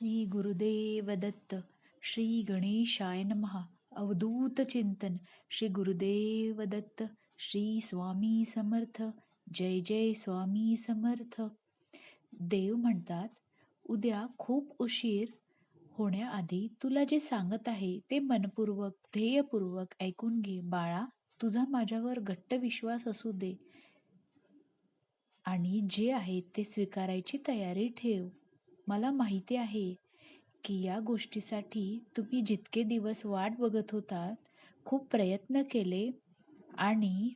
श्री गुरुदेव दत्त श्री गणेशाय महा अवधूत चिंतन श्री गुरुदेव दत्त श्री स्वामी समर्थ जय जय स्वामी समर्थ देव म्हणतात उद्या खूप उशीर होण्याआधी तुला जे सांगत आहे ते मनपूर्वक ध्येयपूर्वक ऐकून घे बाळा तुझा माझ्यावर घट्ट विश्वास असू दे आणि जे आहे ते स्वीकारायची तयारी ठेव मला माहिती आहे की या गोष्टीसाठी तुम्ही जितके दिवस वाट बघत होतात खूप प्रयत्न केले आणि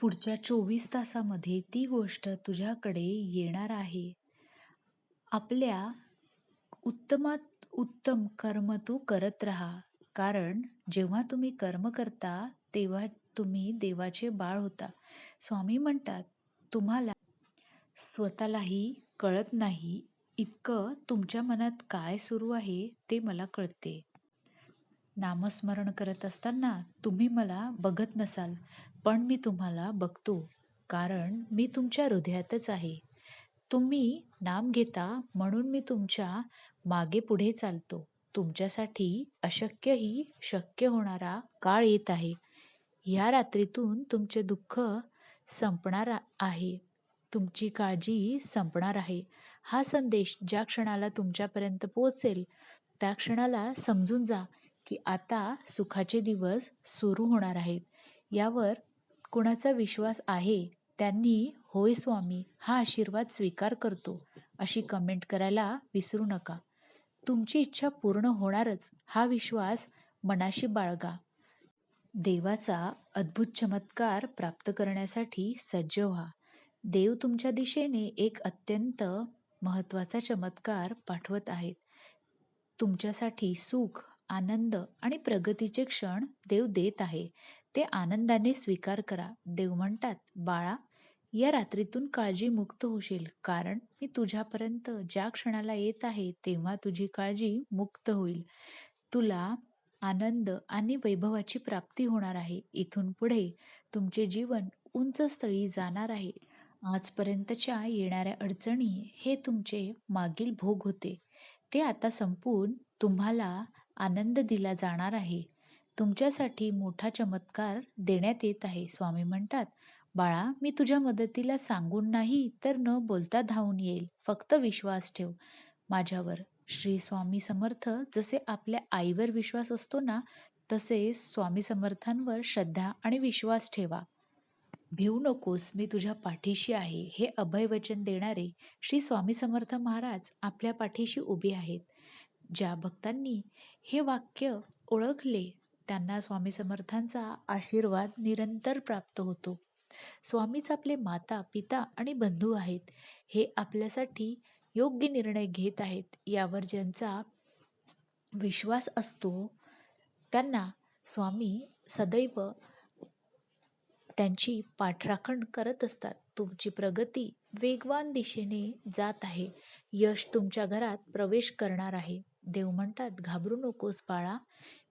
पुढच्या चोवीस तासामध्ये ती गोष्ट तुझ्याकडे येणार आहे. आपल्या उत्तमात उत्तम कर्म तू करत राहा कारण जेव्हा तुम्ही कर्म करता तेव्हा तुम्ही देवाचे बाळ होता. स्वामी म्हणतात तुम्हाला स्वतःलाही कळत नाही इतकं तुमच्या मनात काय सुरू आहे ते मला कळते. नामस्मरण करत असताना तुम्ही मला बघत नसाल पण मी तुम्हाला बघतो कारण मी तुमच्या हृदयातच आहे. तुम्ही नाम घेता म्हणून मी तुमच्या मागे पुढे चालतो. तुमच्यासाठी अशक्यही शक्य होणारा काळ येत आहे. ह्या रात्रीतून तुमचे दुःख संपणार आहे. तुमची काळजी संपणार आहे. हा संदेश ज्या क्षणाला तुमच्यापर्यंत पोहोचेल त्या क्षणाला समजून जा की आता सुखाचे दिवस सुरू होणार आहेत. यावर कुणाचा विश्वास आहे त्यांनी होय स्वामी हा आशीर्वाद स्वीकार करतो अशी कमेंट करायला विसरू नका. तुमची इच्छा पूर्ण होणारच हा विश्वास मनाशी बाळगा. देवाचा अद्भुत चमत्कार प्राप्त करण्यासाठी सज्ज व्हा. देव तुमच्या दिशेने एक अत्यंत महत्त्वाचा चमत्कार पाठवत आहेत. तुमच्यासाठी सुख आनंद आणि प्रगतीचे क्षण देव देत आहे. ते आनंदाने स्वीकार करा. देव म्हणतात बाळा या रात्रीतून काळजी मुक्त होशील. कारण मी तुझ्यापर्यंत ज्या क्षणाला येत आहे तेव्हा तुझी काळजी मुक्त होईल. तुला आनंद आणि वैभवाची प्राप्ती होणार आहे. इथून पुढे तुमचे जीवन उंच स्थळी जाणार आहे. आजपर्यंतच्या येणाऱ्या अडचणी हे तुमचे मागील भोग होते. ते आता संपून तुम्हाला आनंद दिला जाणार आहे. तुमच्यासाठी मोठा चमत्कार देण्यात येत आहे स्वामी म्हणतात. बाळा मी तुझ्या मदतीला सांगून नाही तर न बोलता धावून येईल. फक्त विश्वास ठेव. माझ्यावर श्री स्वामी समर्थ जसे आपल्या आईवर विश्वास असतो ना तसेच स्वामी समर्थांवर श्रद्धा आणि विश्वास ठेवा. भिवू नकोस मी तुझ्या पाठीशी आहे. हे अभय वचन देणारे श्री स्वामी समर्थ महाराज आपल्या पाठीशी उभे आहेत. ज्या भक्तांनी हे वाक्य ओळखले त्यांना स्वामी समर्थांचा आशीर्वाद निरंतर प्राप्त होतो. स्वामीच आपले माता पिता आणि बंधू आहेत. हे आपल्यासाठी योग्य निर्णय घेत आहेत. यावर ज्यांचा विश्वास असतो त्यांना स्वामी सदैव त्यांची पाठराखण करत असतात. तुमची प्रगती वेगवान दिशेने जात आहे. यश तुमच्या घरात प्रवेश करणार आहे. देव म्हणतात घाबरू नकोस बाळा.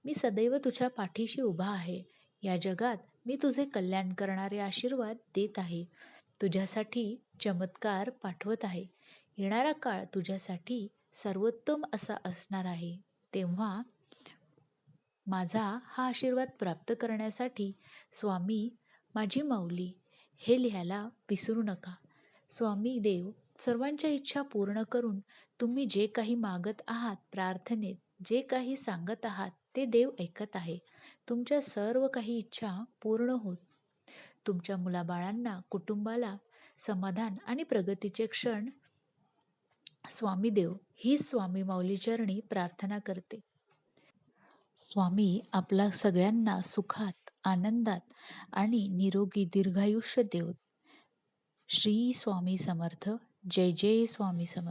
मी सदैव तुझ्या पाठीशी उभा आहे. या जगात मी तुझे कल्याण करणारे आशीर्वाद देत आहे. तुझ्यासाठी चमत्कार पाठवत आहे. येणारा काळ तुझ्यासाठी सर्वोत्तम असा असणार आहे. तेव्हा माझा हा आशीर्वाद प्राप्त करण्यासाठी स्वामी माझी माऊली हे लिहायला विसरू नका. स्वामी देव सर्वांच्या इच्छा पूर्ण करून तुम्ही जे काही मागत आहात प्रार्थनेत जे काही सांगत आहात ते देव ऐकत आहे. तुमच्या सर्व काही इच्छा पूर्ण होत. तुमच्या मुलाबाळांना कुटुंबाला समाधान आणि प्रगतीचे क्षण स्वामी देव ही स्वामी माऊली चरणी प्रार्थना करते. स्वामी आपला सगळ्यांना सुखात आनंदात आणि निरोगी दीर्घायुष्य देऊत श्री स्वामी समर्थ. जय जय स्वामी समर्थ.